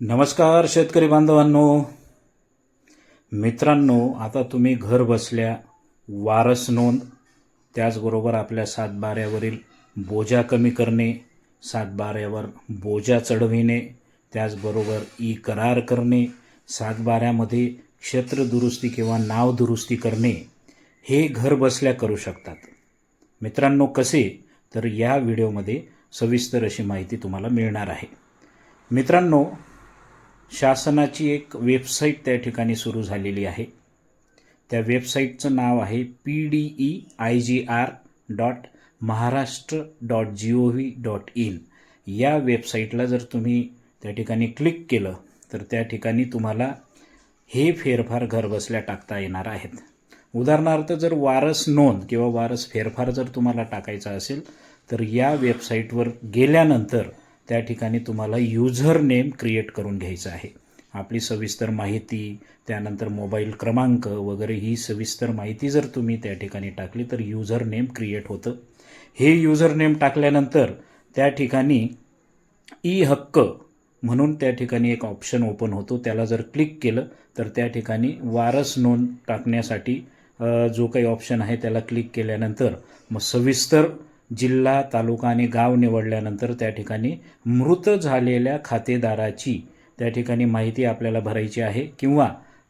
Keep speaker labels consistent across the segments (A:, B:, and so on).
A: नमस्कार शेतकरी बांधवांनो. मित्रांनो आता तुम्ही घर बसल्या वारस नोंद त्याचबरोबर आपल्या सातबाऱ्यावरील बोजा कमी करणे सातबाऱ्यावर बोजा चढविणे त्याचबरोबर ई करार करणे सातबाऱ्यामध्ये क्षेत्र दुरुस्ती किंवा नाव दुरुस्ती करणे हे घर बसल्या करू शकतात. मित्रांनो कसे? तर या व्हिडिओमध्ये सविस्तर अशी माहिती तुम्हाला मिळणार आहे. मित्रांनो शासनाची एक वेबसाईट त्या ठिकाणी सुरू झालेली आहे. त्या वेबसाईटचं नाव आहे P D E I G R dot Maharashtra dot G O V dot in. या वेबसाईटला जर तुम्ही त्या ठिकाणी क्लिक केलं तर त्या ठिकाणी तुम्हाला हे फेरफार घरबसल्या टाकता येणार आहेत. उदाहरणार्थ जर वारस नोंद किंवा वारस फेरफार जर तुम्हाला टाकायचा असेल तर या वेबसाईटवर गेल्यानंतर त्या ठिकाणी तुम्हाला युझर नेम क्रिएट करून घ्यायचं आहे. आपली सविस्तर माहिती त्यानंतर मोबाईल क्रमांक वगैरे ही सविस्तर माहिती जर तुम्ही त्या ठिकाणी टाकली तर युझर नेम क्रिएट होतं. हे युझर नेम टाकल्यानंतर त्या ठिकाणी ई हक्क म्हणून त्या ठिकाणी एक ऑप्शन ओपन होतो. त्याला जर क्लिक केलं तर त्या ठिकाणी वारस नोंद टाकण्यासाठी जो काही ऑप्शन आहे त्याला क्लिक केल्यानंतर मग सविस्तर जिल्हा तालुका आणि गाव निवडल्यानंतर त्या ठिकाणी मृत झालेल्या खातेदाराची त्या ठिकाणी माहिती आपल्याला भरायची आहे. किंवा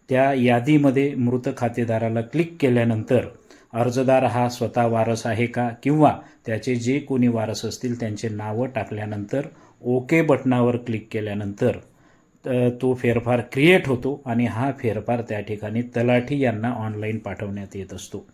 A: त्या यादीमध्ये मृत खातेदाराला क्लिक केल्यानंतर अर्जदार हा स्वतः वारस आहे का? किंवा त्याचे जे कोणी वारस असतील त्यांचे नावं टाकल्यानंतर ओके बटनावर क्लिक केल्यानंतर तो फेरफार क्रिएट होतो आणि हा फेरफार त्या ठिकाणी तलाठी यांना ऑनलाईन पाठवण्यात येत असतो.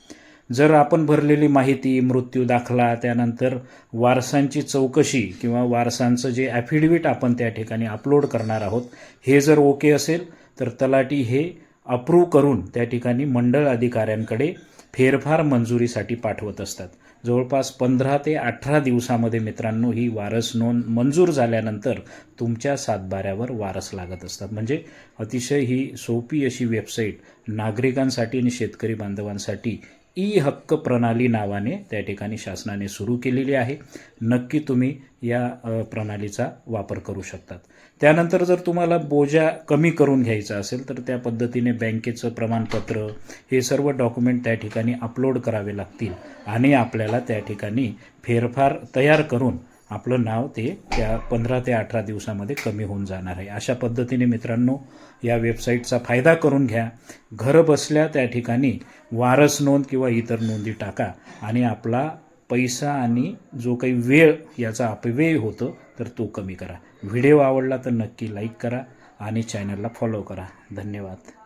A: जर आपण भरलेली माहिती मृत्यू दाखला त्यानंतर वारसांची चौकशी किंवा वारसांचं जे ॲफिडेविट आपण त्या ठिकाणी अपलोड करणार आहोत हे जर ओके असेल तर तलाटी हे अप्रूव्ह करून त्या ठिकाणी मंडळ अधिकाऱ्यांकडे फेरफार मंजुरीसाठी पाठवत असतात. जवळपास पंधरा ते अठरा दिवसामध्ये मित्रांनो ही वारस नोंद मंजूर झाल्यानंतर तुमच्या सातबाऱ्यावर वारस लागत असतात. म्हणजे अतिशय ही सोपी अशी वेबसाईट नागरिकांसाठी आणि शेतकरी बांधवांसाठी ई हक्क प्रणाली नावाने त्या ठिकाणी शासनाने सुरू केलेली आहे. नक्की तुम्ही या प्रणालीचा वापर करू शकतात. त्यानंतर जर तुम्हाला बोजा कमी करून घ्यायचा असेल तर त्या पद्धतीने बँकेचं प्रमाणपत्र हे सर्व डॉक्युमेंट त्या ठिकाणी अपलोड करावे लागतील आणि आपल्याला त्या ठिकाणी फेरफार तयार करून आपलं नाव ते त्या पंधरा ते अठरा दिवसामध्ये कमी होऊन जाणार आहे. अशा पद्धतीने मित्रांनो या वेबसाईटचा फायदा करून घ्या. घर बसल्या त्या ठिकाणी वारस नोंद किंवा इतर नोंदी टाका आणि आपला पैसा आणि जो काही वेळ याचा अपव्यय होतो तर तो कमी करा. व्हिडिओ आवडला तर नक्की लाईक करा आणि चॅनलला फॉलो करा. धन्यवाद.